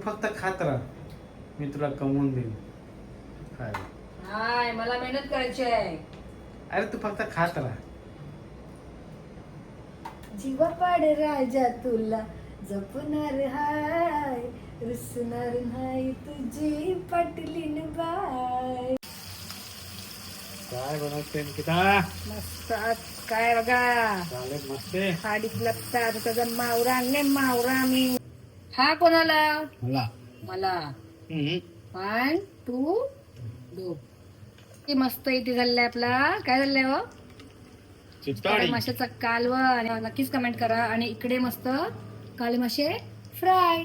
फक्त खात राहा. मी तुला कमवून देईन. काय हाय मला मेहनत करायची आहे. अरे तू फक्त खात राहा. जीवा पाड राजा तुला जपणार हाय रुसणार नाही तुझी पटलीन बाय. काय बनवते मस्त काय बघा? चालेल मस्त. लपता आता त्याचा मावरा आणले मावरा मी. हा कोणाला? मला. मला. वन टू दो किती मस्त इथे झालंय आपला. काय झालंय हो? माशाचा कालवा. आणि नक्कीच कमेंट करा. आणि इकडे मस्त काले मासे फ्राय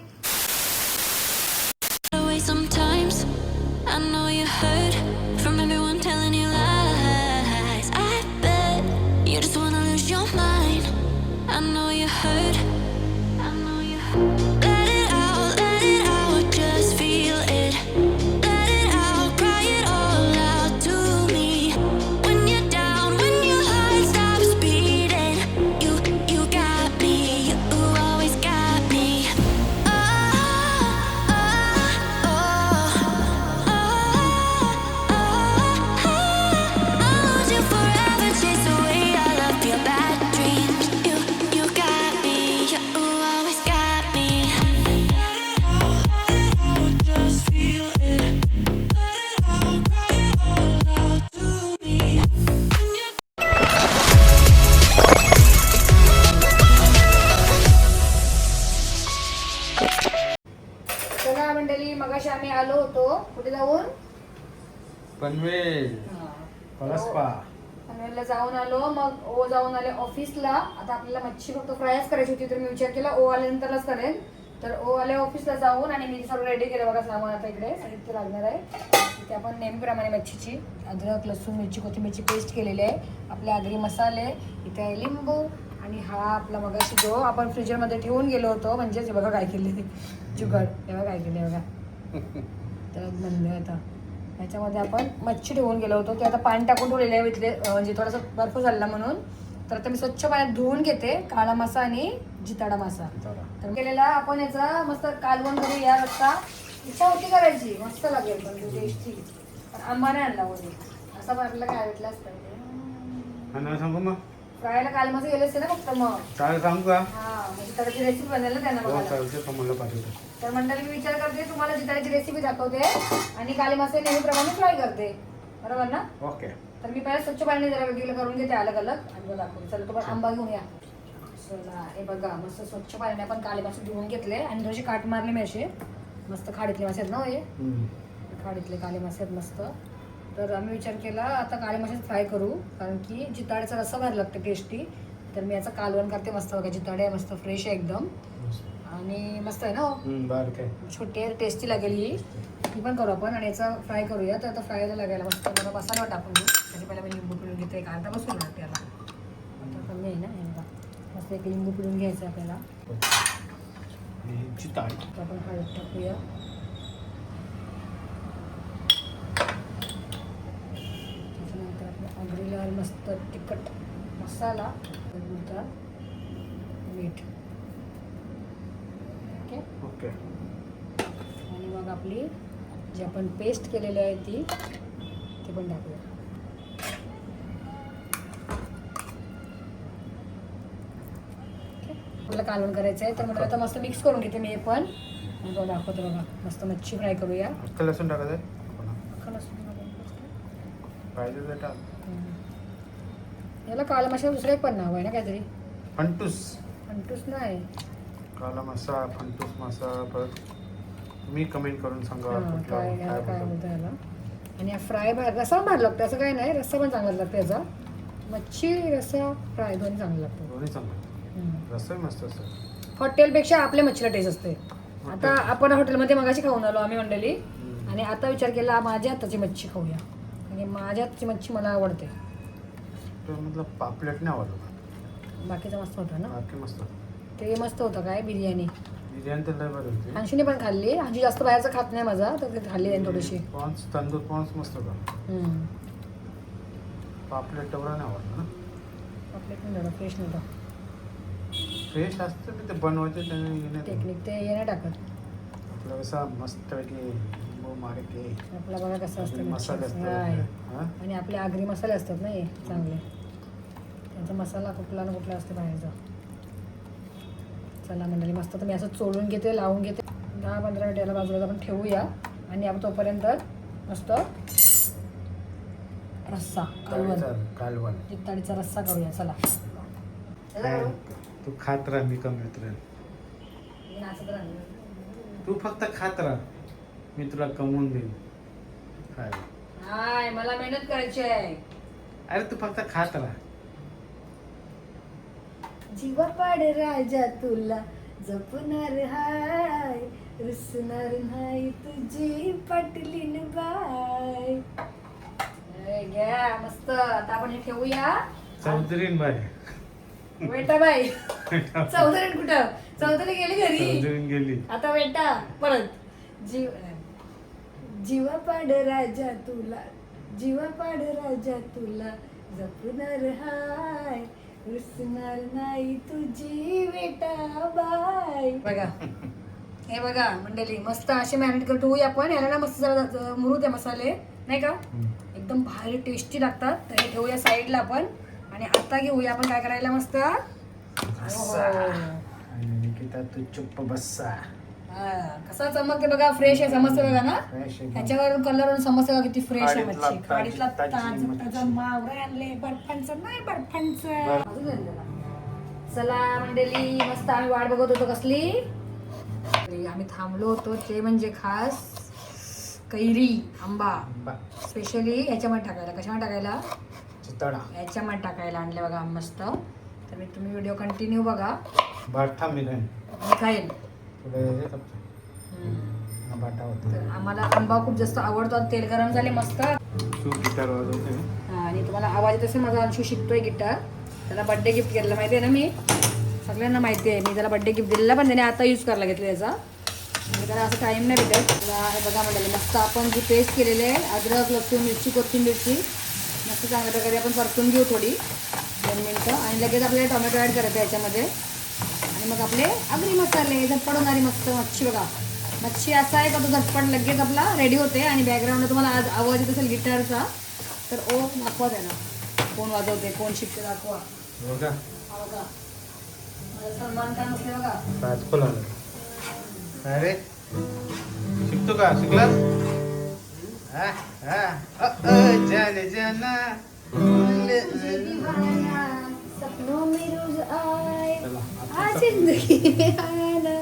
ऑफिसला आता आपल्याला मच्छी फक्त फ्रायच करायची होती तर मी विचार केला ओ आल्यानंतरच करेन तर ओ आले ऑफिसला जाऊन आणि मी सगळं रेडी केलं बघा सामान आता इकडे साहित्य लागणार आहे. इथे आपण नेहमीप्रमाणे मच्छीची अद्रक लसूण मिरची कोथिंबीरची पेस्ट केलेली आहे. आपले आगरी मसाले इथे आहे लिंबू आणि हा आपला मगाशी जो आपण फ्रीजरमध्ये ठेवून गेलो होतो म्हणजेच बघा काय केले जुगड हे बघा काय केले बघा. तर बंद आता ह्याच्यामध्ये आपण मच्छी ठेवून गेलो होतो. ते आता पाणी टाकून ठेवलेलं आहे इथले म्हणजे थोडासा बर्फ झाला म्हणून. तर आता मी स्वच्छ पाण्यात धुवून घेते काळा मासा आणि जिताडा मासा. तर केलेला आपण याचा मस्त कालवण करू या रस्ता. इच्छा होती करायची मस्त लागेल पण टेस्टी पण आंबा नाही आणला कोणी असं पण आपल्याला काय हा ना सांगू मग? फ्रायला काल मासे गेले असते ना फक्त मग. चालेल सांगू का? हा म्हणजे त्याची रेसिपी बनवायला त्यांना हो तर मंडळी मी विचार करते तुम्हाला जिताड्याची रेसिपी दाखवते. आणि काले मासे नेहमीप्रमाणे फ्राय करते. बरोबर ना? ओके. तर मी पहिला स्वच्छ पाणी जरा वेगळं करून घेते अलग अलग. आणि मग दाखवते चला तुम्हाला आंबा घेऊन या. चला हे बघा मस्त स्वच्छ पाण्याने आपण काले मासे धुवून घेतले. आणि थोडेसे काट मारले मी असे मस्त खाडीतले मासे आहेत ना हो. खाडीतले काले मासे आहेत मस्त. तर आम्ही विचार केला आता काळे मासे फ्राय करू. कारण की जिताड्याचा रस्सा भारी लागतं टेस्टी तर मी याचं कालवण करते मस्त बघा. जिताडे आहे मस्त फ्रेश आहे एकदम. आणि मस्त आहे ना हो? छोटी टेस्टी लागेल ही. ही पण करू आपण आणि याचा फ्राय करूया. तर आता फ्रायला लागायला मस्त मला मसाला टाकून घेऊ त्याची पहिला मी लिंबू पिळून घेते एक अर्धा बसून ना त्याला आता कमी आहे ना हे बघा मस्त एक लिंबू पिळून घ्यायचं आपल्याला. आपण हळद टाकूया. त्याच्यानंतर आपलं आगरीला मस्त तिखट मसाला मीठ. ओके? ओके. आणि मग आपली जी आपण पेस्ट केलेली आहे ती ती पण टाकूया ओके. आपल्याला कालवण करायचं आहे तर म्हटलं आता मस्त मिक्स करून घेते मी हे पण. दाखवतो बघा. मस्त मच्छी फ्राय करूया. अख्खं लसूण टाकायचं? अख्खा लसूण. पाहिजे तर टाक. याला काला माशा दुसरं एक पण नाव आहे ना काहीतरी? फंटूस अंटूस नाही. काला मासा फंटूस मासा परत मी कमेंट करून सांगा काय काय काय काय बोलतो. याला. आणि हा फ्राय भार रस्सा भार लागतो असं काही नाही. रस्सा पण चांगला लागतो याचा. मच्छी रस्सा फ्राय दोन्ही चांगलं लागतं दोन्ही चांगलं. मस्त असतं. हॉटेलपेक्षा आपल्या मच्छीला टेस्ट असते. आता आपण हॉटेलमध्ये मगाशी खाऊन आलो आम्ही मंडळी. आणि आता विचार केला माझ्या हाताची मच्छी खाऊया. आणि माझ्या हाताची मच्छी मला आवडते. तो मतलब पापलेट नाही आवडलं बाकीचं मस्त होतं ना? बाकी मस्त ते मस्त होतं काय? बिर्याणी. बिर्याणी तर लय बरी होती. अंशूने पण खाल्ली. अंशू जास्त बाहेरचं खात नाही माझा तर ते खाल्ली त्यांनी थोडीशी. प्रॉन्स तंदूर प्रॉन्स मस्त होता. हम्म. पापलेट तेवढा नाही आवडला ना. आपले पण फ्रेश नव्हतं. फ्रेश असतं मी ते बनवायचे त्याने टेक्निक ते हे नाही टाकत. आपला कसा मस्तपैकी मारे के आपला बघा कसं असतं मसाले. नाही. असतात हा? आणि आपले आगरी मसाले असतात ना हे चांगले. त्यांचा मसाला कुठला ना कुठला असतो बाहेरचा. चला मंडळी मस्त तर मी असं चोळून घेते लावून घेते. दहा पंधरा मिनिट याला बाजूला आपण ठेवूया. आणि आपण तोपर्यंत मस्त रस्सा कालवण. कालवण. कालवण रस्सा करूया चला? तू खात राह मी कमीत राह मी नाचत राहणार. तू फक्त खात राह मी तुला कमवून देईन. काय मला मेहनत करायची आहे. अरे तू फक्त खात राह. जीवा पाड राजा तुला जपणार हाय रुसणार नाही तुझी पटलीन बाय. घ्या मस्त. आता आपण हे ठेवूया. चौधरीन बाय बेटा बाई. चौधरी कुठं? चौधरी गेली घरी. चौधरीन गेली. आता बेटा परत. जीव जीवा पाड राजा तुला जीवा पाड राजा तुला जपणार हाय. रुसणार नाही तुझी बेटा बाय बघा. हे बघा मंडळी मस्त असे मॅरिनेट करतो. होई आपण. याला ना मस्त जरा मुरू द्या मसाले. नाही का? एकदम भारी टेस्टी लागतात. तर हे ठेवूया साईडला आपण. आणि आता घेऊया आपण काय करायला मस्त. ओहो. आणि निकिता तू चुप्प बस्सा हा, कसा चमकते बघा फ्रेश आहे समजते बघा ना. ह्याच्यावर कलर समजते बघा किती फ्रेश आहे मच्छी. ताजा मावरे आणले बर्फांचं नाही बर्फांचं. चला मंडळी मस्त आम्ही वाट बघत होतो कसली. आम्ही थांबलो होतो ते म्हणजे खास कैरी आंबा. स्पेशली ह्याच्यामध्ये टाकायला. कशामध्ये टाकायला? चितळा ह्याच्यामध्ये टाकायला आणले बघा मस्त. तर मी तुम्ही व्हिडिओ कंटिन्यू बघा. बाठा मी नाही? मी खाईन. बाटा होता तर आम्हाला आंबा खूप जास्त आवडतो आता तेल गरम झाले मस्त. तू गिटार वाजवते हा, आणि तुम्हाला आवाज येत असेल माझा अंशू शिकतोय गिटार त्याला बड्डे गिफ्ट केलेला माहिती आहे ना मी? सगळ्यांना माहिती आहे मी त्याला बड्डे गिफ्ट दिलेला पण त्याने आता यूज करायला घेतलं त्याचा आणि त्याला असं टाईम नाही भेटत. त्याला हे बघा म्हणाले मस्त आपण जी पेस्ट केलेली आहे अद्रक लसूण मिरची कोथिंबीरची मस्त चांगल्या प्रकारे आपण परतून घेऊ थोडी दोन मिनटं. आणि लगेच आपल्याला टोमॅटो ॲड करायचं याच्यामध्ये. आणि मग आपले आगरी मसाले झटपट होणारी मस्त मच्छी बघा. मच्छी असा आहे का तो झटपट लगेच आपला रेडी होते आणि बॅकग्राऊंडला तुम्हाला आज आवाज येत असेल गिटारचा तर ओ दाखवा त्याला. कोण वाजवते कोण शिकते दाखवा. हा सलमान खान असते बघा. शिकतो का? शिकला हा, हा. अ, सपनों में रोज आए चला, जिंदगी में आना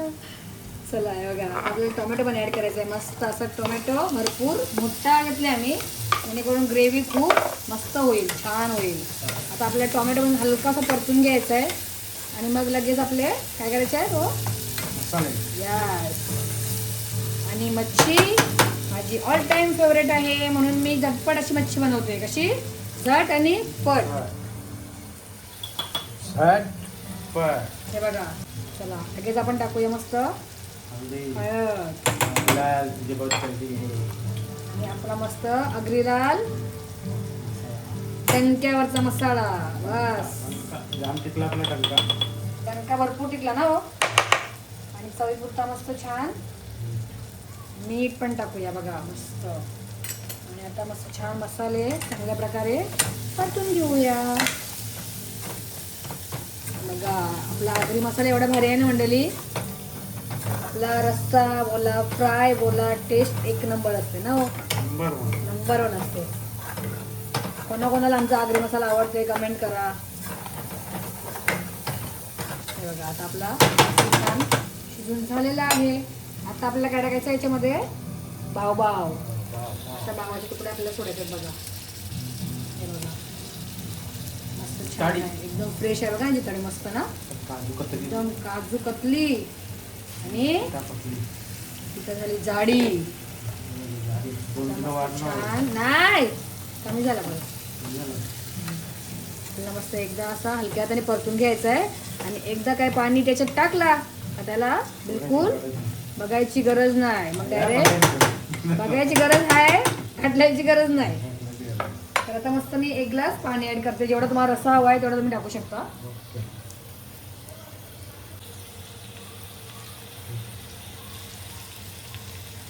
चला बघा आपल्याला टोमॅटो पण ॲड करायचं आहे मस्त असं टोमॅटो भरपूर मोठा घेतले आम्ही जेणेकरून ग्रेव्ही खूप मस्त होईल छान होईल आता आपल्याला टोमॅटो पण हलकासा परतून घ्यायचा आहे आणि मग लगेच आपले काय करायचे आहे तो यस आणि मच्छी माझी ऑल टाइम फेवरेट आहे म्हणून मी झटपट अशी मच्छी बनवते कशी? झट आणि पट हे बघा. चला लगेच आपण टाकूया मस्त. हळद. आणि आपला मस्त अग्रीलाल टणक्यावरचा मसाला. बस. जाम टिकला आपला टंका टणका भरपूर टिकला ना हो? आणि चवीपुरता मस्त छान. मीठ पण टाकूया बघा मस्त. आणि आता मस्त छान मसाले चांगल्या प्रकारे परतून घेऊया. बघा आपला आगरी मसाला एवढा भारी आहे ना मंडळी? आपला रस्सा बोला फ्राय बोला टेस्ट एक नंबर असते ना हो? Number one. असते. कोणाकोणाला आमचा आगरी मसाला आवडते कमेंट करा. हे बघा आता आपला छान शिजून झालेला आहे. आता आपल्याला काय टाकायचं याच्यामध्ये भाव भाव आता भावाचे तुकडे आपल्याला सोडायचे बघा. हे बघा. मस्त छान ताडी. आहे. एकदम फ्रेश आहे बघा जिथं मस्त ना. काजू एकदम काजू कतली. आणि तिथं झाली जाडी. दोन किलो वाढणार? छान. नाही. कमी झाला बघा. त्याला मस्त एकदा असा हलक्या हाताने परतून घ्यायचा आहे आणि एकदा काय पाणी त्याच्यात टाकला का त्याला बिलकुल बघायची गरज नाही. मग डायरेक्ट बघायची गरज आहे घाटल्याची गरज नाही. तर आता मस्त मी एक ग्लास पाणी ऍड करते. जेवढा तुम्हाला रस्सा हवा आहे तेवढा तुम्ही टाकू शकता.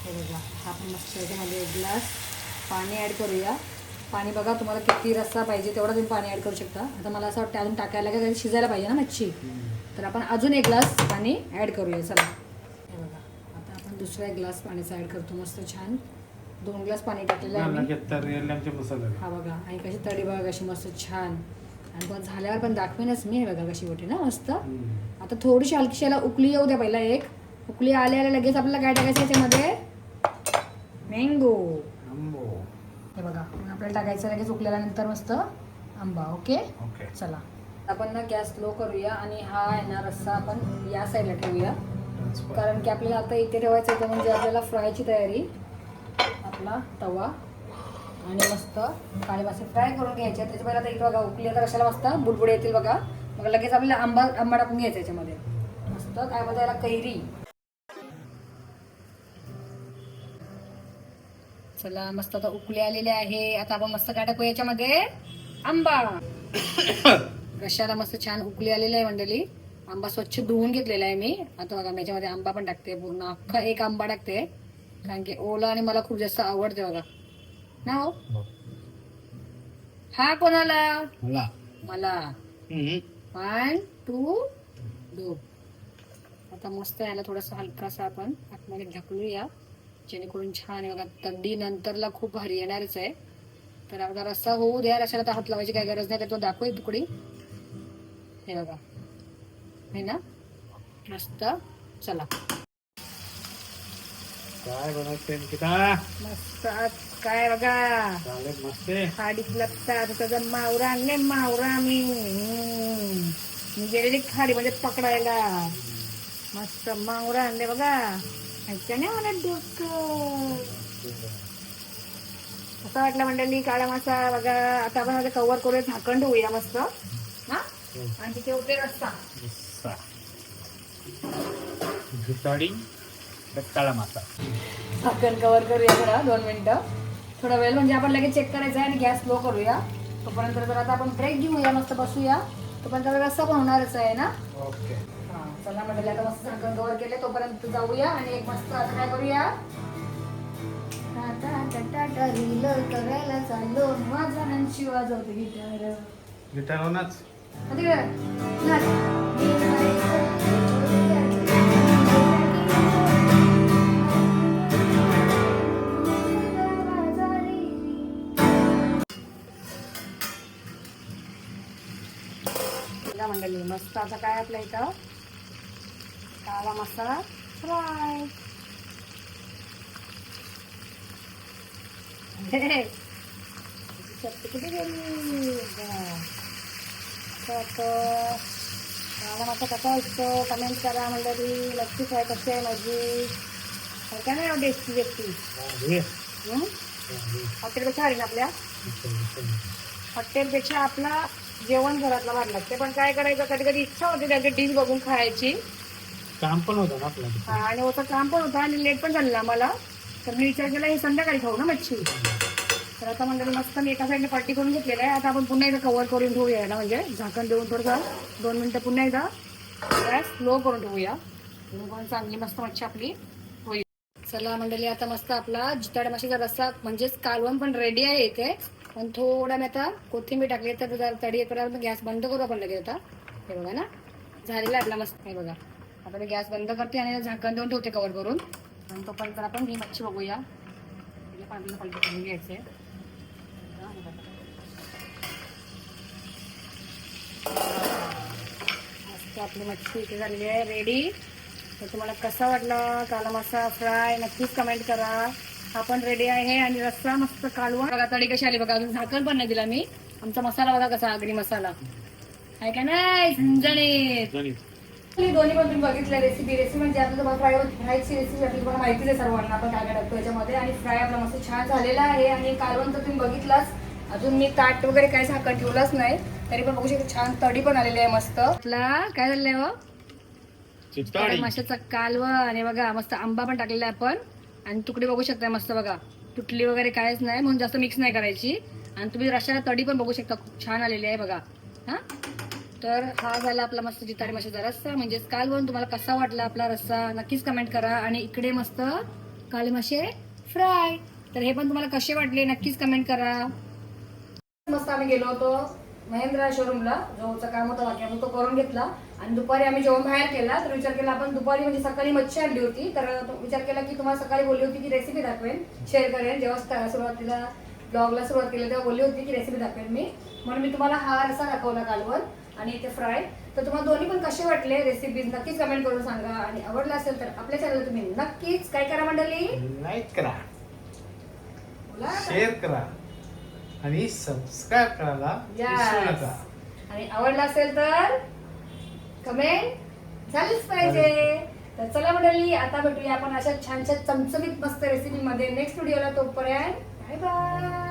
हे आपण मस्त याच्यामध्ये एक ग्लास पाणी ॲड करूया. पाणी बघा तुम्हाला किती रस्सा पाहिजे तेवढा तुम्ही पाणी ॲड करू शकता. आता मला असं वाटतं अजून टाकायला काय शिजायला पाहिजे ना मच्छी. तर आपण अजून एक ग्लास पाणी ॲड करूया चला. दुसरा एक ग्लास पाण्याचा ॲड करतो मस्त छान. दोन ग्लास पाणी टाकलेलं आहे हा बघा आणि कशी तडी बघा कशी मस्त छान. आणि पण झाल्यावर पण दाखवेनच मी बघा कशी होती ना मस्त. आता थोडीशी हलकीशी याला उकली येऊ द्या पहिला एक. उकली आल्या आल्या लगेच आपल्याला काय टाकायचं याच्यामध्ये? मँगो आंबो. हे बघा मग आपल्याला टाकायचं लगेच उकल्यानंतर मस्त आंबा ओके चला. आपण ना गॅस स्लो करूया आणि हा आहे ना रस्सा आपण या साईडला ठेवूया. कारण की आपल्याला आता इथे ठेवायचं होतं म्हणजे आपल्याला फ्रायची तयारी आपला तवा आणि मस्त काळे मासे फ्राय करून घ्यायचे त्याच्या पहिला आता इथं बघा उकली तर कशाला मस्त बुडबुडे येतील बघा. मग लगेच आपल्याला आंबा आंबा टाकून घ्यायचा याच्यामध्ये. मस्त काय म्हणतात याला कैरी. चला मस्त आता उकली आलेले आहे. आता आपण मस्त काय टाकू याच्यामध्ये? आंबा. रशाला मस्त छान उकली आलेली आहे मंडळी. आंबा स्वच्छ धुवून घेतलेला आहे मी. आता बघा याच्यामध्ये आंबा पण टाकते पूर्ण अख्खा एक आंबा टाकते. कारण की ओला आणि मला खूप जास्त आवडते बघा. ना हो? हा. कोणाला? मला. वन टू दो आता मस्त याला थोडासा हलकासा आपण आतमध्ये ढकलूया. जेणेकरून छान बघा तंडी नंतरला खूप भारी येणारच आहे. तर आपला रस्सा होऊ द्या रशाला तर हात लावायची काही गरज नाही तर तो दाखवू तुकडी. हे बघा. हे ना? मस्त. चला. काय बनवते मस्त. काय बघा? मस्त आहे. खाडीत लागतात त्याचा मावरा आणले मावरा मी. गेलेली खाडी म्हणजे पकडायला. मस्त मावरा आणले बघा. ह्याच्याने मला डोकं? असं वाटलं मंडळी काळा मासा बघा. आता आपण कव्हर करूया झाकण ठेवूया मस्त. हा? आणि तिथे होते रस्ता. झुताडी रताळा मासा. झाकण कव्हर करूया जरा दोन मिनिटं. थोडा वेळ म्हणजे आपण लगेच चेक करायचं आहे आणि गॅस स्लो करूया. तोपर्यंत जर आता आपण ब्रेक घेऊया मस्त बसूया. तोपर्यंत रस्सा पण होणारच आहे ना? ओके हा चला म्हटलं आता मस्त झाकण कव्हर केले तोपर्यंत जाऊया आणि एक मस्त आता काय करूया? टाटा टाटा टा रील करायला चाललो. माझा नंशी वाजवते गिटार गिटारवरच आता बघा मंडळी मस्त. आता काय आपल्या इथं? काळा मसाला फ्राय. कुठे गेली. असं वाटतं काळा मसाला कसा असतो? कमेंट करा मंडळी. नक्की काय कशी आहे माझी? आहे का नाही टेस्टी व्यक्ती. हॉटेलपेक्षा हवी ना आपल्या? हॉटेलपेक्षा आपला जेवण घरातला भारी लागते पण काय करायचं? कधी कधी इच्छा होते त्याची डिश बघून खायची. काम पण होतं ना आपलं हा, आणि होतं काम पण होतं आणि लेट पण झालेलं आम्हाला. तर मी विचार केला हे संध्याकाळी खाऊ ना मच्छी? तर आता मंडळी मस्त मी एका साईडने पट्टी करून घेतलेलं आहे. आता आपण पुन्हा एकदा कव्हर करून ठेवूया याला म्हणजे झाकण देऊन थोडंसं. दोन मिनटं पुन्हा एकदा. गॅस स्लो करून ठेवूया. जेणेकरून चांगली मस्त मच्छी आपली होईल. चला मंडळी आता मस्त आपला जिताड माशीचा रस्सा म्हणजेच कालवण पण रेडी आहे इथे. पण थोडा मी आता कोथिंबीर टाकली तर जरा तडी येईपर्यंत गॅस बंद करू आपण लगेच आता. हे बघा ना झालेला आहे आपला मस्त हे बघा. आता मी गॅस बंद करते आणि झाकण देऊन ठेवते कवर करून. आणि तोपर्यंत आपण ही मच्छी बघूया. तिला पाणी करून घ्यायचे आपली मच्छी इथे झालेली आहे रेडी तर तुम्हाला कसा वाटला काला मासा फ्राय नक्कीच कमेंट करा. हा पण रेडी आहे आणि रस्सा मस्त कालवा. बघा तडी कशी आली बघा अजून झाकण पण नाही दिला मी. आमचा मसाला बघा कसा आगरी मसाला. आहे का नाही? झणझणीत. दोन्ही पण तुम्ही बघितलं रेसिपी रेसिपी म्हणजे आपलं तुम्हाला फ्राय फ्रायची रेसिपी आपली तुम्हाला माहितीच आहे सर्वांना आपण काय काय टाकतो याच्यामध्ये. आणि फ्राय आपला मस्त छान झालेला आहे. आणि कालवण तर तुम्ही बघितलाच. अजून मी ताट वगैरे काय झाकण ठेवलंच नाही. तरी पण बघू शकतो छान तडी पण आलेली आहे मस्त. आपला काय झालेलं आहे हो? माशाचा कालवं आणि बघा मस्त आंबा पण टाकलेला आहे आपण. आणि तुकडे बघू शकता मस्त बघा. तुटली वगैरे काहीच नाही म्हणून जास्त मिक्स नाही करायची. आणि तुम्ही रशाला तडी पण बघू शकता खूप छान आलेली आहे बघा. हा? तर हा झाला आपला मस्त जिताडी माशाचा रस्सा. म्हणजेच कालवण तुम्हाला कसा वाटला आपला रस्सा? नक्कीच कमेंट करा. आणि इकडे मस्त काळे मासे फ्राय तर हे पण तुम्हाला कसे वाटले? नक्कीच कमेंट करा. मस्त आम्ही गेलो होतो महेंद्रा शोरूमला जोचा काम होता बाकी आपण तो करून घेतला. आणि दुपारी आम्ही जेवण बाहेर केला तर विचार केला आपण दुपारी म्हणजे सकाळी मच्छी आणली होती तर विचार केला की तुम्हाला सकाळी बोलली होती की रेसिपी दाखवेन शेअर करेन. जेव्हा सुरुवातीला ब्लॉगला सुरुवात केली तेव्हा बोलली होती की रेसिपी दाखवेन मी. म्हणून मी तुम्हाला हा रसा दाखवला कालवर आणि इथे फ्राय तर तुम्हाला दोन्ही पण कसे वाटले रेसिपीज नक्कीच कमेंट करून सांगा. आणि आवडला असेल तर आपल्या चॅनल तुम्ही नक्कीच काय करा मंडळी? लाईक करा. शेअर करा. आणि सबस्क्राईब करायला आणि आवडला असेल तर कमेंट झालीच पाहिजे. तर चला मंडळी आता भेटूया आपण अशा छान छान चमचमीत मस्त रेसिपी मध्ये. नेक्स्ट व्हिडिओला तोपर्यंत बाय बाय